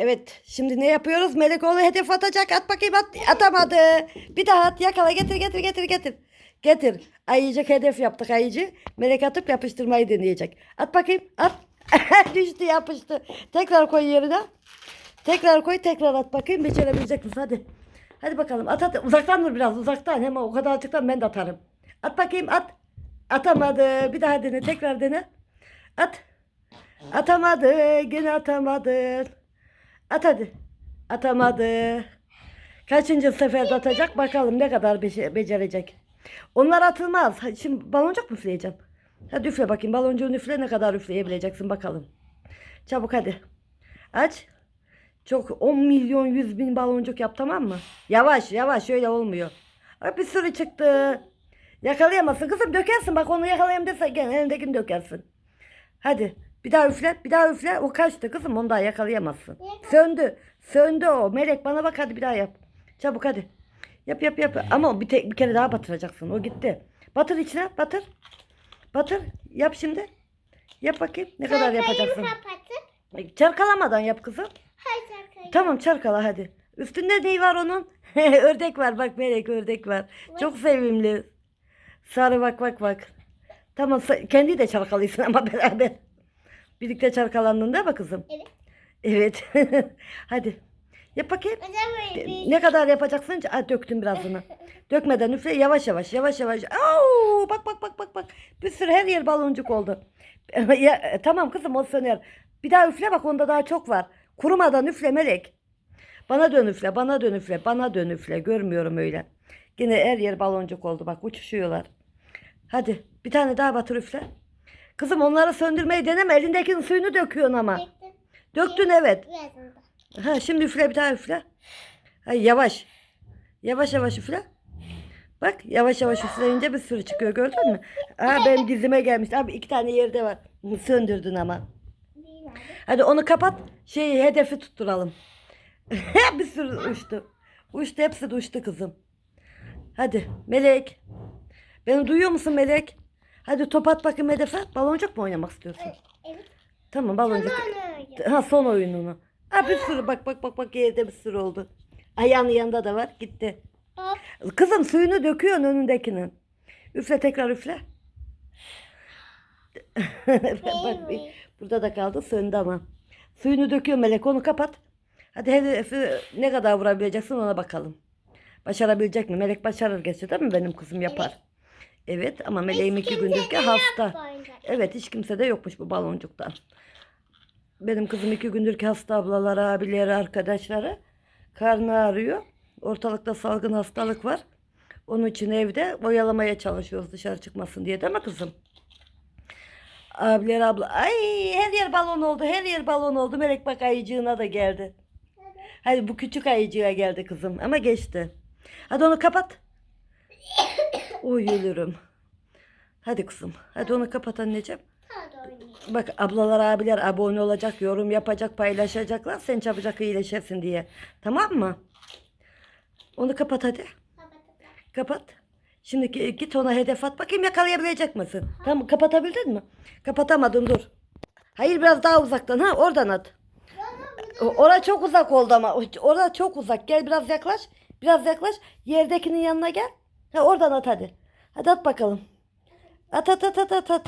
Evet şimdi ne yapıyoruz? Melikoğlu hedef atacak. At bakayım at. Atamadı. Bir daha at yakala getir getir getir getir. Getir. Ayıcık hedef yaptık ayıcı. Melek atıp yapıştırmayı deneyecek. At bakayım at. Düştü yapıştı. Tekrar koy yerine. Tekrar koy tekrar at bakayım. Becerebilecek misin hadi. Hadi bakalım at at. Uzaktan dur biraz uzaktan. Hemen o kadar açıktan ben de atarım. At bakayım at. Atamadı. Bir daha dene. Tekrar dene. At. Atamadı. Gene atamadın. At hadi. Atamadı. Kaçıncı seferde atacak bakalım ne kadar beşe- becerecek. Onlar atılmaz. Şimdi baloncuk mu üfleyeceğim? Hadi üfle bakayım. Baloncuğunu üfle ne kadar üfleyebileceksin bakalım. Çabuk hadi. Aç. Çok 10 milyon 100 bin baloncuk yap tamam mı? Yavaş yavaş öyle olmuyor. Bir sürü çıktı. Yakalayamazsın kızım dökersin bak onu yakalayayım dese gene elindekini dökersin. Hadi bir daha üfle bir daha üfle o kaçtı kızım onu daha yakalayamazsın. Söndü söndü o melek bana bak hadi bir daha yap. Çabuk hadi. Yap yap yap ama bir, te- bir kere daha batıracaksın o gitti. Batır içine batır. Batır yap şimdi. Yap bakayım ne kadar yapacaksın. Kapatıp Çarkalamadan yap kızım. her şarkıyı. Tamam çarkala hadi. Üstünde neyi var onun? ördek var bak melek ördek var. Çok sevimli. Sarı bak bak bak. Tamam kendi de çalkalıyorsun ama beraber. Birlikte çalkalandın değil mi kızım? Evet. Evet. hadi. Yap bakayım. Bir Ne kadar yapacaksın? Aa, döktüm birazını. Dökmeden üfle yavaş yavaş yavaş yavaş. Au, bak bak bak bak bak. Bir sürü her yer baloncuk oldu. ya, e, tamam kızım o söner. Bir daha üfle bak onda daha çok var. Kurumadan üfle melek. Bana dön üfle, bana dön üfle, bana dön üfle. Görmüyorum öyle. Yine her yer baloncuk oldu bak uçuşuyorlar. Hadi bir tane daha batır üfle. Kızım onları söndürmeyi deneme. Elindekinin suyunu döküyorsun ama. Bekle. Döktün evet. Da. Ha şimdi üfle bir daha üfle. Ha, yavaş. Yavaş yavaş üfle. Bak yavaş yavaş üfleyince bir sürü çıkıyor gördün mü? Aa benim dizime gelmiş. Abi iki tane yerde var. Söndürdün ama. Hadi onu kapat. Şeyi hedefi tutturalım. bir sürü uçtu. Uçtu hepsi de uçtu kızım. Hadi Melek. Beni duyuyor musun Melek? Hadi top at bakayım hedefe. Baloncuk mu oynamak istiyorsun? Evet. Tamam baloncuk. Ha son oyununu. Ha bir sürü bak bak bak bak yerde bir sürü oldu. Ayağının yanında da var gitti. Hop. Kızım suyunu döküyorsun önündekinin. Üfle tekrar üfle. bak bir- burada da kaldı söndü ama. Suyunu döküyor melek onu kapat. Hadi hedefi ne kadar vurabileceksin ona bakalım. Başarabilecek mi? Melek başarır geçiyor değil mi? Benim kızım yapar. Evet ama meleğim iki gündür ki hasta. Evet hiç kimse de yokmuş bu baloncuktan. Benim kızım iki gündür ki hasta ablaları, abileri, arkadaşları. Karnı ağrıyor. Ortalıkta salgın hastalık var. Onun için evde oyalamaya çalışıyoruz dışarı çıkmasın diye değil mi kızım? Abiler abla. Ay her yer balon oldu. Her yer balon oldu. Melek bak ayıcığına da geldi. Hadi bu küçük ayıcığa geldi kızım. Ama geçti. Hadi onu kapat. Oy ölürüm. Hadi kızım. Hadi onu kapat anneciğim. Bak ablalar abiler abone olacak, yorum yapacak, paylaşacaklar. Sen çabucak iyileşesin diye. Tamam mı? Onu kapat hadi. Kapat. Şimdi gi- git ona hedef at. Bakayım yakalayabilecek misin? Tamam kapatabildin mi? Kapatamadın dur. Hayır biraz daha uzaktan ha oradan at. Ora çok uzak oldu ama. O- Orada çok uzak. Gel biraz yaklaş. Biraz yaklaş. Yerdekinin yanına gel. Ha oradan at hadi. Hadi at bakalım. At at at at at at.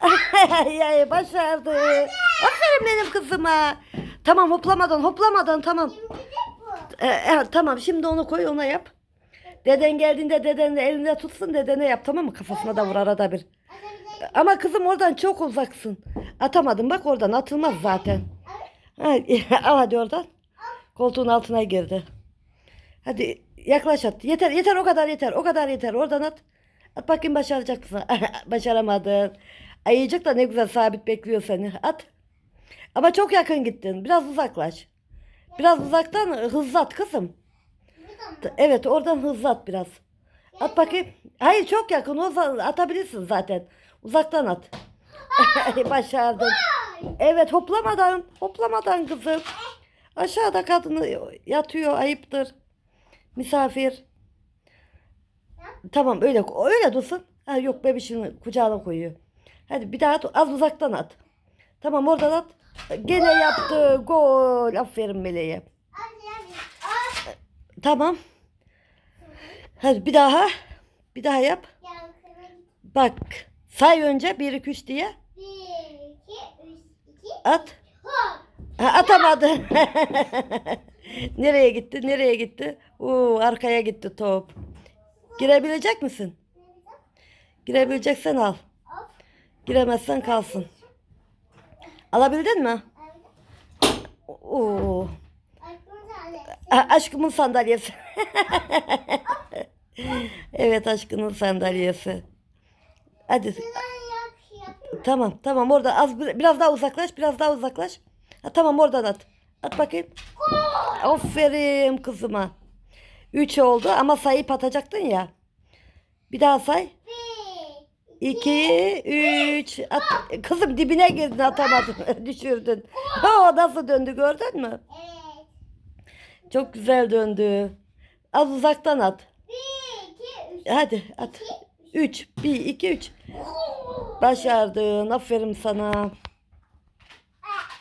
Ay ay başardı. Aferin benim kızıma. Tamam hoplamadan hoplamadan tamam. Ee, evet, tamam şimdi onu koy ona yap. Deden geldiğinde deden de elinde tutsun dedene yap tamam mı? Kafasına da vur arada bir. Ama kızım oradan çok uzaksın. Atamadın bak oradan atılmaz zaten. Al hadi oradan. Koltuğun altına girdi. Hadi yaklaş at. Yeter yeter o kadar yeter. O kadar yeter. Oradan at. At bakayım başaracak mısın? Başaramadın. Ayıcık da ne güzel sabit bekliyor seni. At. Ama çok yakın gittin. Biraz uzaklaş. Biraz uzaktan hızlı at kızım. Evet oradan hızlı at biraz. At bakayım. Hayır çok yakın. O atabilirsin zaten. Uzaktan at. Başardın. Evet hoplamadan. Hoplamadan kızım. Aşağıda kadını yatıyor. Ayıptır. Misafir. Tamam öyle öyle dursun. Ha yok bebişini kucağına koyuyor. Hadi bir daha at. Az uzaktan at. Tamam oradan at. Gene yaptı. Gol. Aferin Meleğe. Tamam. Hadi bir daha. Bir daha yap. Bak. Say önce 1 2 3 diye. Bir, iki, üç, iki. At. Hop. Ha, atamadı. nereye gitti? Nereye gitti? Oo, arkaya gitti top. Girebilecek misin? Girebileceksen al. Giremezsen kalsın. Alabildin mi? Oo. A- aşkımın sandalyesi. evet aşkının sandalyesi. Hadi. Tamam tamam orada az bir- biraz daha uzaklaş biraz daha uzaklaş. Ha, tamam oradan at. At bakayım. Aferin kızıma. 3 oldu ama sayıp atacaktın ya. Bir daha say. Bir, 2 3 at. Kızım dibine girdin atamadın. Düşürdün. O nasıl döndü gördün mü? Evet. Çok güzel döndü. Az uzaktan at. Bir, iki, üç. Hadi at. 3 1 2 3. Başardın. Aferin sana. Aa,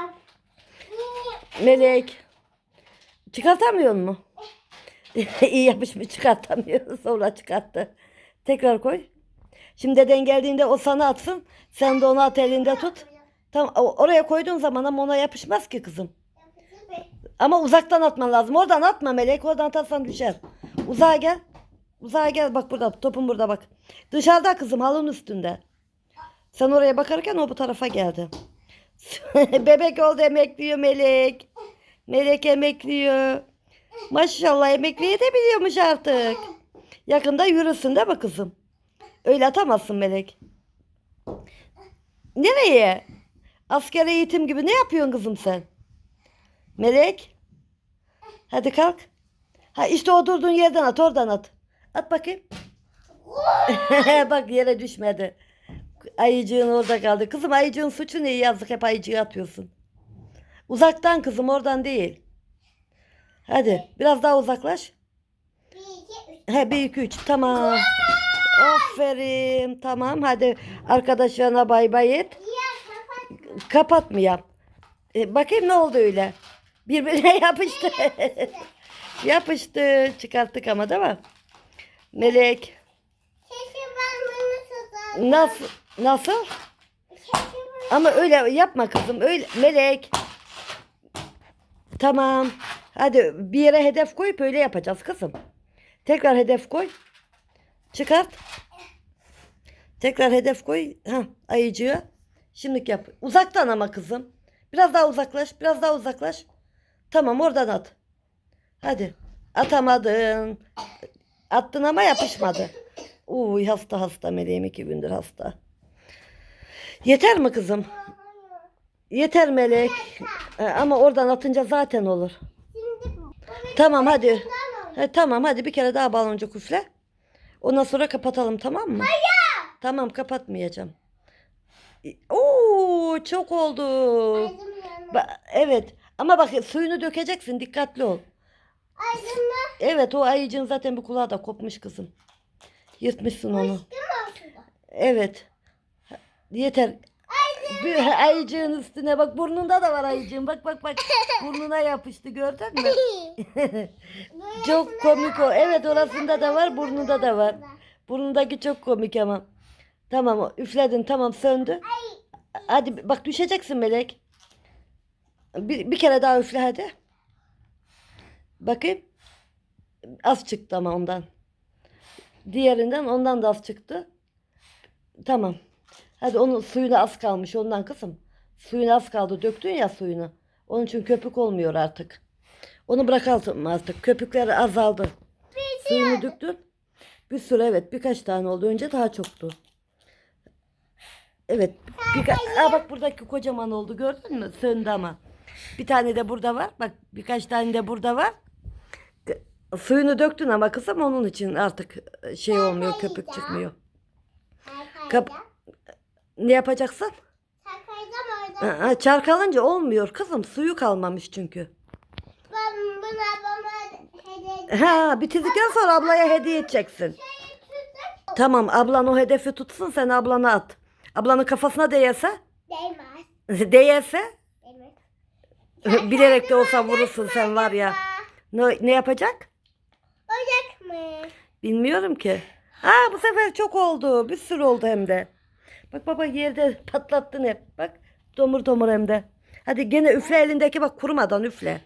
aa. Melek. Çıkartamıyor mu? İyi yapışmış çıkartamıyor. Sonra çıkarttı. Tekrar koy. Şimdi deden geldiğinde o sana atsın. Sen de onu at elinde tut. Tamam o- oraya koyduğun zaman ama ona yapışmaz ki kızım. Ama uzaktan atman lazım. Oradan atma Melek. Oradan atarsan düşer. Uzağa gel. Uzağa gel. Bak burada. Topun burada bak. Dışarıda kızım halının üstünde. Sen oraya bakarken o bu tarafa geldi. Bebek oldu emekliyor Melek. Melek emekliyor. Maşallah emekliye de artık. Yakında yürüsün değil mi kızım? Öyle atamazsın Melek. Nereye? Asker eğitim gibi ne yapıyorsun kızım sen? Melek. Hadi kalk. Ha işte o yerden at oradan at. At bakayım. Bak yere düşmedi. Ayıcığın orada kaldı. Kızım ayıcığın suçu ne yazık hep ayıcığı atıyorsun. Uzaktan kızım oradan değil. Hadi biraz daha uzaklaş. Bir, iki, üç. He bir iki üç tamam. Aferin tamam hadi arkadaşlarına bay bay et. Kapat. Kapatmayayım. E, bakayım ne oldu öyle. Birbirine yapıştı. yapıştı. Çıkarttık ama değil mi? Melek. Nasıl? Nasıl? Ama öyle yapma kızım. Öyle Melek. Tamam. Hadi bir yere hedef koyup öyle yapacağız kızım. Tekrar hedef koy. Çıkart. Tekrar hedef koy. Ha, ayıcığı. Şimdilik yap. Uzaktan ama kızım. Biraz daha uzaklaş. Biraz daha uzaklaş. Tamam oradan at. Hadi. Atamadın. Attın ama yapışmadı. Uy hasta hasta meleğim iki gündür hasta. Yeter mi kızım? Yeter melek. Ee, Ama oradan atınca zaten olur. Tamam hadi. Tamam. Ha, tamam hadi bir kere daha baloncuk üfle. Ondan sonra kapatalım tamam mı? Tamam kapatmayacağım. Oo çok oldu. Ba- evet ama bak suyunu dökeceksin dikkatli ol. Aydın mı? Evet o ayıcığın zaten bir kulağı da kopmuş kızım. Yırtmışsın onu. Evet. Yeter. Bir ayıcığın üstüne bak burnunda da var ayıcığın. Bak bak bak. Burnuna yapıştı gördün mü? çok komik o. Evet orasında da var burnunda da var. Burnundaki çok komik ama. Tamam üfledin tamam söndü. Hadi bak düşeceksin Melek. Bir, bir kere daha üfle hadi. Bakayım. Az çıktı ama ondan. Diğerinden ondan da az çıktı. Tamam. Hadi onun suyuna az kalmış ondan kızım. Suyuna az kaldı. Döktün ya suyunu. Onun için köpük olmuyor artık. Onu bırakalım artık. Köpükler azaldı. Suyunu döktün. Bir sürü evet birkaç tane oldu. Önce daha çoktu. Evet. Birka- Aa, bak buradaki kocaman oldu gördün mü? Söndü ama. Bir tane de burada var. Bak birkaç tane de burada var. Suyunu döktün ama kızım onun için artık şey olmuyor köpük çıkmıyor. Kap- Ne yapacaksın? Sakayacağım orada. Aa, Çarkalınca olmuyor kızım. Suyu kalmamış çünkü. Ben buna bana hediye Ha bitirdikten sonra ablaya hediye edeceksin. Tutsak Tamam ablan o hedefi tutsun sen ablana at. Ablanın kafasına değerse değmez. değerse Değmez. Bilerek de olsa vurursun sen var ya. Ne, ne yapacak? Olacak mı? Bilmiyorum ki. Aa bu sefer çok oldu. Bir sürü oldu hem de. Bak baba yerde patlattın hep. Bak domur domur hem de. Hadi gene üfle elindeki bak kurumadan üfle.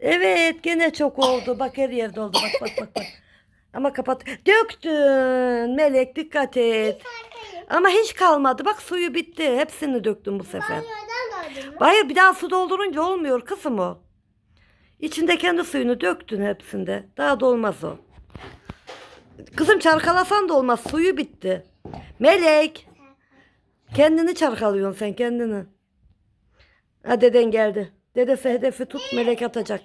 Evet gene çok oldu. Bak her yerde oldu. Bak bak bak bak. Ama kapat. Döktün. Melek dikkat et. Ama hiç kalmadı. Bak suyu bitti. Hepsini döktüm bu sefer. Hayır bir daha su doldurunca olmuyor kızım o. İçinde kendi suyunu döktün hepsinde. Daha da olmaz o. Kızım çarkalasan da olmaz. Suyu bitti. Melek. Kendini çarkalıyorsun sen kendini. Ha deden geldi. Dedesi hedefi tut melek atacak.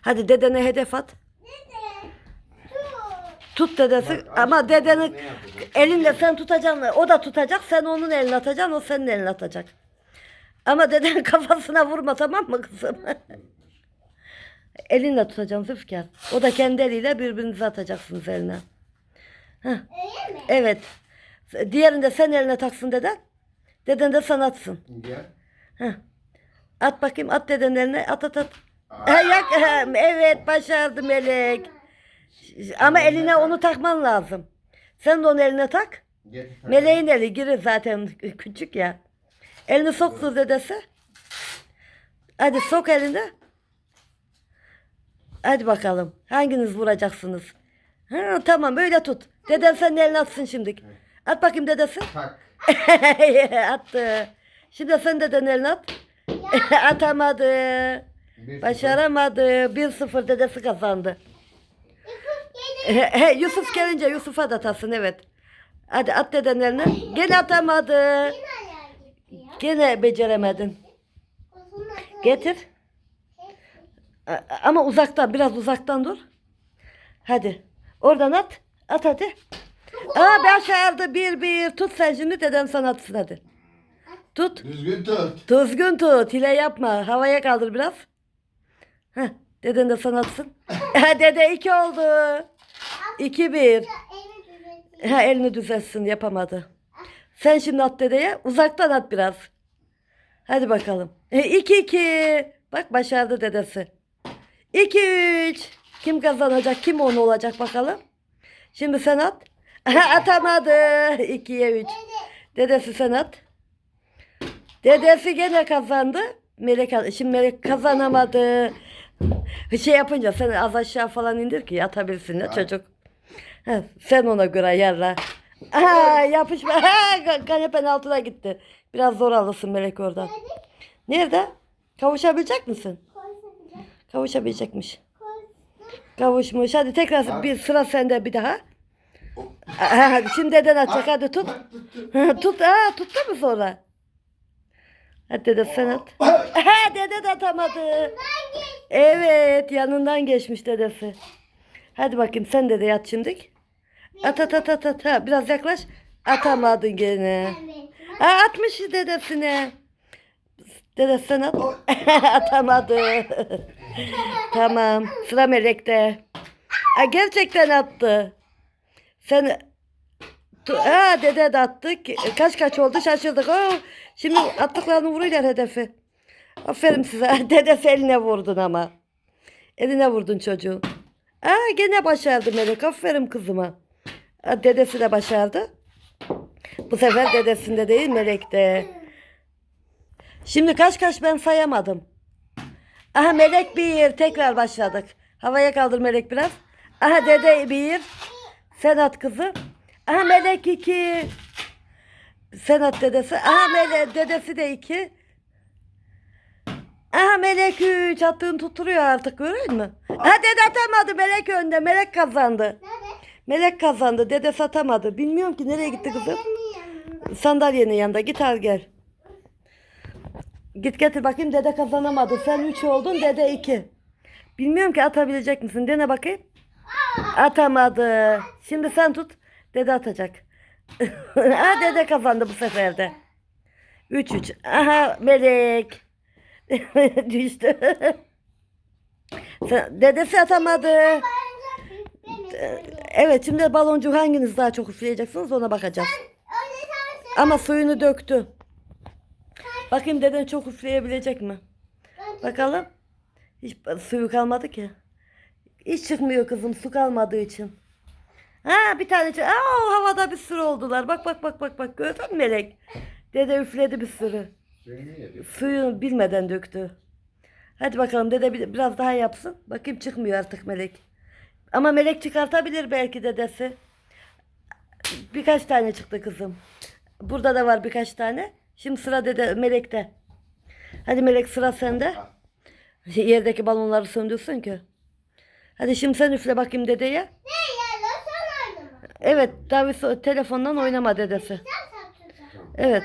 Hadi dedene hedef at. Dede. Tut dedesi ama dedeni elinle sen tutacaksın. O da tutacak. Sen onun eline atacaksın. O senin eline atacak. Ama dedenin kafasına vurma tamam mı kızım? elinle tutacaksın Zülfikar. O da kendi eliyle birbirinize atacaksınız eline. Öyle mi? Evet. Diğerini de sen eline taksın deden. Deden de sana atsın. Gel. Heh. At bakayım at dedenin eline at at at. Yak, evet başardı Melek. Ama eline onu takman lazım. Sen de onu eline tak. Meleğin eli girir zaten küçük ya. Elini soktu dedesi. Hadi sok elini. Hadi bakalım. Hanginiz vuracaksınız? Ha, tamam böyle tut. Deden senin elini atsın şimdi. At bakayım dedesi. Tak. Attı. Şimdi sen deden elini at. Atamadı. Bir Başaramadı. 1-0 dedesi kazandı. He, Yusuf gelince Yusuf'a da atasın evet. Hadi at deden elini. Gene atamadı. Gene beceremedin. Getir. Ama uzaktan biraz uzaktan dur. Hadi. Oradan at. At hadi. Aa başardı bir bir. Tut sen şimdi deden sana atsın hadi. Tut. Düzgün tut. Düzgün tut. Hile yapma. Havaya kaldır biraz. Heh. Deden de sana atsın. Ha, Dede iki oldu. İki bir. Ha elini düzeltsin yapamadı. Sen şimdi at dedeye uzaktan at biraz. Hadi bakalım. E, iki iki. Bak başardı dedesi. İki üç. Kim kazanacak kim onu olacak bakalım. Şimdi sen at. Atamadı. İkiye üç. Dedesi sen at. Dedesi gene kazandı. Melek şimdi Melek kazanamadı. Şey yapınca sen az aşağı falan indir ki yatabilsin ya çocuk. Ha, sen ona göre. Aa, yapışma. Ha, ka- kanepenin altına gitti. Biraz zor alırsın Melek oradan. Nerede? Kavuşabilecek misin? Kavuşabilecekmiş. Kavuşmuş. Hadi tekrar bir sıra sende bir daha. Aa, şimdi deden atacak. Hadi tut. tut. Aa, tuttu mu sonra? Hadi dede sen at. Ha, dede de atamadı. Evet yanından geçmiş dedesi. Hadi bakayım sen dede yat şimdi. At at at at at. Ha, biraz yaklaş. Atamadın gene. Ha, atmış dedesine. Dede sen at. Atamadı. tamam. Sıra Melek'te. Ha, gerçekten attı. Sen Ha dede de attık. Kaç kaç oldu şaşırdık. Oh, şimdi attıklarını vuruyorlar hedefi. Aferin size. Dedesi eline vurdun ama. Eline vurdun çocuğun. Aa gene başardı Melek. Aferin kızıma. Ha, dedesi de başardı. Bu sefer dedesinde değil Melek'te. Şimdi kaç kaç ben sayamadım. Aha Melek bir. Tekrar başladık. Havaya kaldır Melek biraz. Aha dede bir. Sen at kızı. Aha Melek iki. Sen at dedesi. Aha Melek dedesi de iki. Aha Melek üç. Attığını tutturuyor artık görüyor musun? Ha dede atamadı. Melek önde. Melek kazandı. Nerede? Melek kazandı. Dede satamadı. Bilmiyorum ki nereye gitti kızım. Sandalyenin yanında. Git al gel. Git getir bakayım. Dede kazanamadı. Sen 3 oldun. Dede 2. Bilmiyorum ki atabilecek misin? Dene bakayım. Atamadı. Şimdi sen tut. Dede atacak. ha dede kazandı bu sefer de. 3 3. Aha Melek. Düştü. Dedesi atamadı. Evet şimdi baloncu hanginiz daha çok üfleyeceksiniz ona bakacağız. Ama suyunu döktü. Bakayım deden çok üfleyebilecek mi? Bakalım. Hiç suyu kalmadı ki. Hiç çıkmıyor kızım su kalmadığı için. Ha bir tane çık- Aa, havada bir sürü oldular. Bak bak bak bak bak gördün mü Melek? Dede üfledi bir sürü. Suyu bilmeden döktü. Hadi bakalım dede bir- biraz daha yapsın. Bakayım çıkmıyor artık Melek. Ama Melek çıkartabilir belki dedesi. Birkaç tane çıktı kızım. Burada da var birkaç tane. Şimdi sıra dede Melek'te. Hadi Melek sıra sende. Yerdeki balonları söndürsün ki. Hadi şimdi sen üfle bakayım dedeye. Ne ya sen oynama. Evet Davis telefondan oynama dedesi. Sen satacağım. Evet.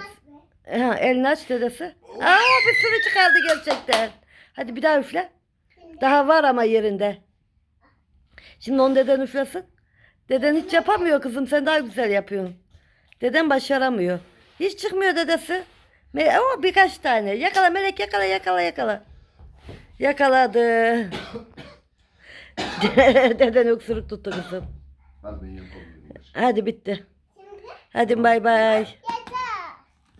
Ha, elini aç dedesi. Aa bir sürü çıkardı gerçekten. Hadi bir daha üfle. Daha var ama yerinde. Şimdi onu deden üflesin. Deden hiç yapamıyor kızım. Sen daha güzel yapıyorsun. Deden başaramıyor. Hiç çıkmıyor dedesi. Me o birkaç tane. Yakala melek yakala yakala yakala. Yakaladı. deden öksürük tuttu kızım. Hadi ben yapamıyorum. Hadi bitti. Hadi bay bay.